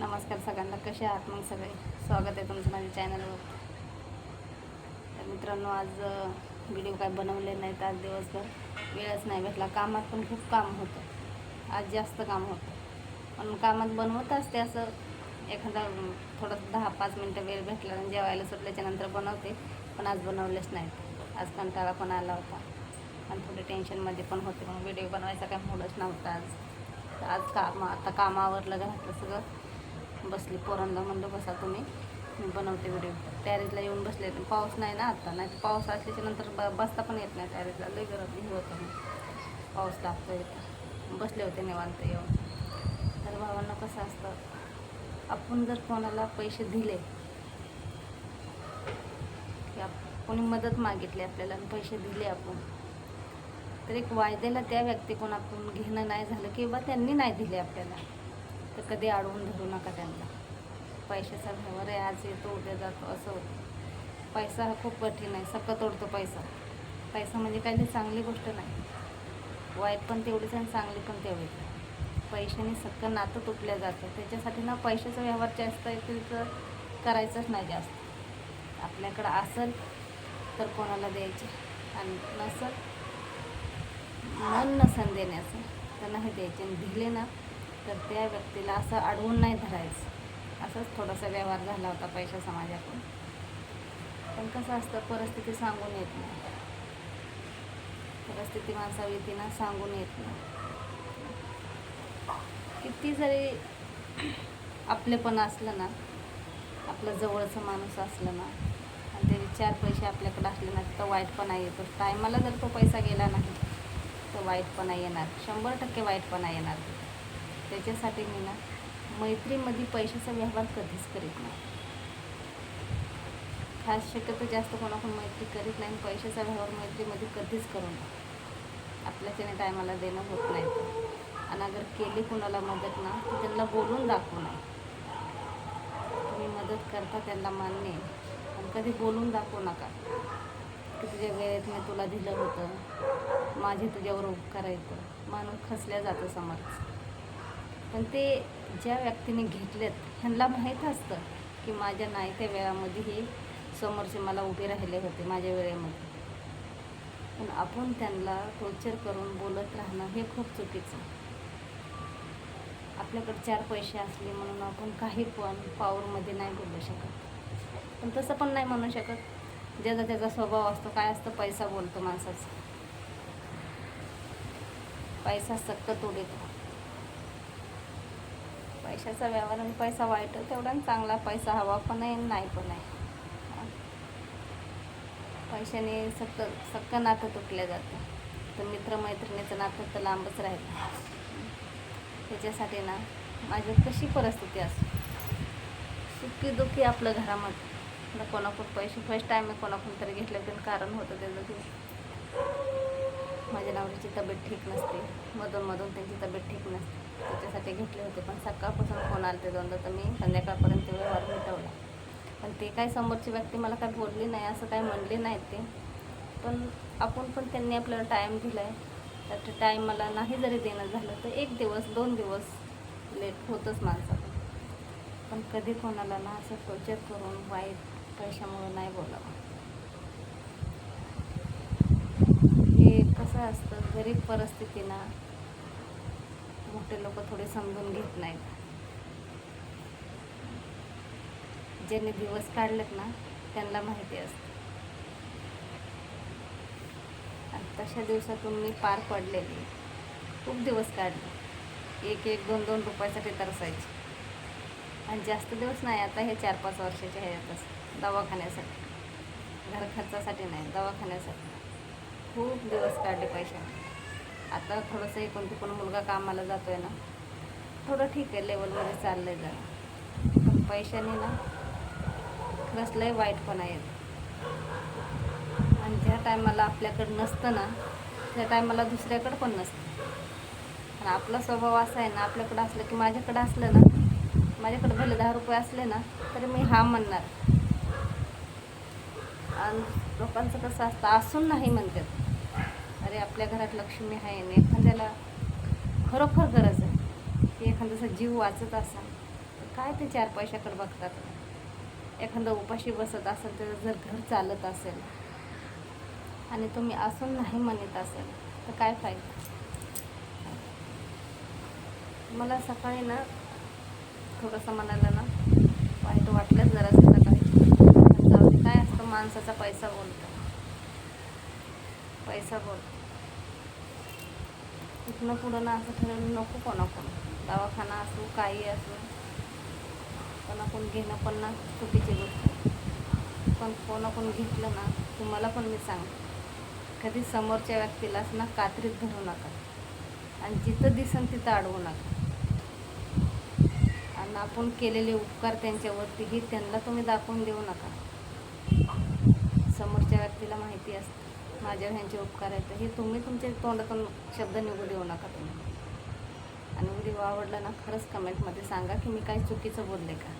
नमस्कार सगळ्यांना कसे आहात? मग सगळे स्वागत आहे तुमचं माझ्या चॅनलवर तर मित्रांनो आज व्हिडिओ काय बनवले नाहीत आज दिवसभर. वेळच नाही भेटला. कामात पण खूप काम होतं. आज जास्त काम होतं. पण कामात बनवत असते असं. एखादा थोडं दहा पाच मिनटं वेळ भेटला आणि जेवायला सुटल्याच्यानंतर बनवते. पण आज बनवलेच नाहीत. आज कंटाळा पण आला होता. आणि थोडे टेन्शनमध्ये पण होते. मग व्हिडिओ बनवायचा काय मूडच नव्हता आज. तर आज काम आता कामावरलं घरातलं सगळं. बसली पोरांना म्हणलं बसा तुम्ही मी बनवते व्हिडिओ टॅरेजला येऊन बसले. पाऊस नाही ना आता नाही पाऊस असल्याच्या नंतर ब बसता पण येत नाही टॅरेजला लई गरम हे होतं पाऊस लागतो येतं बसले होते निवांत येऊन. तर भावांना कसं असतं आपण जर कोणाला पैसे दिले की आप कोणी मदत मागितली आपल्याला आणि पैसे दिले आपण तर एक वायद्याला त्या व्यक्तीकडून आपण घेणं नाही झालं किंवा त्यांनी नाही दिले आपल्याला. तर कधी अडवून धरू नका त्यांना. पैशाचा व्यवहार आहे आज येतो उद्या जातो असं होतं. पैसा हा खूप कठीण आहे सकत ओढतो पैसा. पैसा म्हणजे काही चांगली गोष्ट नाही. वाईट पण तेवढीच आणि चांगली पण तेवढीच. पैशाने सक्क नातं तुटलं जातं. त्याच्यासाठी ना पैशाचा व्यवहार जास्त आहे तर करायचंच नाही जास्त. आपल्याकडं असेल तर कोणाला द्यायचे? आणि नसेल मन नसेल देण्याचं तर नाही द्यायचे. आणि दिले ना तर त्या व्यक्तीला असं अडवून नाही धरायचं. असंच थोडासा व्यवहार झाला होता पैसा समाजाकडून पण कसं असतं परिस्थिती सांगून येत नाही. परिस्थिती माणसावी ती सांगून येत नाही. किती जरी आपलेपण असलं ना आपलं जवळचं माणूस असलं ना आणि त्याचे चार पैसे आपल्याकडे असले ना तर वाईटपणा येतो टायमाला जर तो पैसा गेला नाही तर वाईटपणा येणार. शंभर टक्के वाईटपणा येणार. त्याच्यासाठी मी ना मैत्रीमध्ये पैशाचा व्यवहार कधीच करीत नाही. खास शक्यतो जास्त कोणाकडून मैत्री करीत नाही आणि पैशाचा व्यवहार मैत्रीमध्ये कधीच करू नये आपल्याच्याने टायमाला देणं होत नाही. आणि अगर केली कोणाला मदत ना तर त्यांना बोलून दाखवू नये. तुम्ही मदत करता त्यांना मान्य आणि कधी बोलून दाखवू नका. की तुझ्या वेळेत मी तुला दिलं होतं. माझे तुझ्यावर उपकार येतं माणूस खसल्या जातं समज पण ते ज्या व्यक्तीने घेतलेत ह्यांना माहीत असतं की माझ्या नाही त्या वेळामध्ये हे समोरचे मला उभे राहिले होते माझ्या वेळेमध्ये. पण आपण त्यांना टोर्चर करून बोलत राहणं हे खूप चुकीचं आपल्याकडे चार पैसे असले म्हणून आपण काही पण पावरमध्ये नाही बोलू शकत. पण तसं पण नाही म्हणू शकत. ज्याचा त्याचा स्वभाव असतो काय असतं पैसा बोलतो माणसाचा. पैसा सक्क तोडीतो पैशाचा व्यवहार आणि पैसा वाईट तेवढा चांगला पैसा हवा पण आहे आणि नाही पण आहे पैशाने सक्क सक्क नातं तुटलं जातं. तर मित्रमैत्रिणीचं नातं तर लांबच राहिलं. त्याच्यासाठी ना माझी कशी परिस्थिती असो. सुखी दुःखी आपलं घरामध्ये. कोणाकडून पैसे फर्स्ट टाईम कोणाकडून तरी घेतलं होते कारण होतं त्याचं की माझ्या तब्येत ठीक नसते. मधून मधून त्यांची तब्येत ठीक नसते. त्याच्यासाठी घेतले होते पण सकाळपासून फोन आले ते दोनदा तर मी संध्याकाळपर्यंत व्यवहार मिटवला. पण ते काय समोरची व्यक्ती मला काय बोलली नाही असं काय म्हणले नाही ते. पण आपण पण त्यांनी आपल्याला टाईम दिला आहे तर ते टाईम मला नाही जरी देणं झालं तर एक दिवस दोन दिवस लेट होतंच माणसाचं पण कधी कोणाला ना असं टोचर करून वाईट पैशामुळं नाही बोलावं. हे कसं असतं गरीब परिस्थिती ना मोठे लोक थोडे समजून घेत नाहीत. ज्यांनी दिवस काढलेत ना त्यांना माहिती असतं. आणि तशा दिवसातून मी पार पडलेली. खूप दिवस काढले. एक एक दोन दोन रुपयासाठी तरसायचे. आणि जास्त दिवस नाही आता हे चार पाच वर्षाचे ह्याच्यातच दवाखान्यासाठी. घर खर्चासाठी नाही दवाखान्यासाठी. खूप दिवस काढले पैसे. आता थोडंसं कोणती तिकडून मुलगा कामाला जातो आहे ना थोडं ठीक आहे लेवलमध्ये चाललंय जरा. पण पैशाने ना खरंच लय वाईटपणा येत आणि ज्या टायमाला आपल्याकडं नसतं ना त्या टायमाला दुसऱ्याकडं पण नसतं. आणि आपला स्वभाव असा आहे ना आपल्याकडं असलं की माझ्याकडं असलं ना माझ्याकडे भले दहा रुपये असले ना तरी मी हा म्हणणार. आणि लोकांचं कसं असतं असून नाही म्हणतात. अरे आपल्या घरात लक्ष्मी आहे आणि एखाद्याला खरोखर गरज आहे की एखाद्याचा जीव वाचत असा काय ते चार पैशाकडे बघतात? एखादं उपाशी बसत असेल तर जर घर चालत असेल आणि तुम्ही असून नाही म्हणत असेल तर काय फायदा? मला सकाळी ना थोडंसं मनाला ना वाईट वाटलं जरासं सकाळी. काय असतं माणसाचा पैसा बोलतो. पैसा बोलतो. इथनं पुढं ना असं ठरवलं नको कोणाकडून. दवाखाना असो काही असो कोणाकडून घेणं पण ना चुकीची गोष्ट. पण कोणाकडून घेतलं ना तुम्हाला पण मी सांगते. कधी समोरच्या व्यक्तीलाच ना कात्रीत धरू नका. आणि जिथं दिसन तिथं अडवू नका. आणि आपण केलेले उपकार त्यांच्यावरती हे त्यांना तुम्ही दाखवून देऊ नका. समोरच्या व्यक्तीला माहिती असते. माझ्यावर ह्यांचे उपकार आहेत. हे तुम्ही तुमच्या तोंडातून शब्द निवडू देऊ नका तुम्ही. आणि व्हिडिओ आवडला ना खरंच कमेंटमध्ये सांगा की मी काही चुकीचं बोलले का?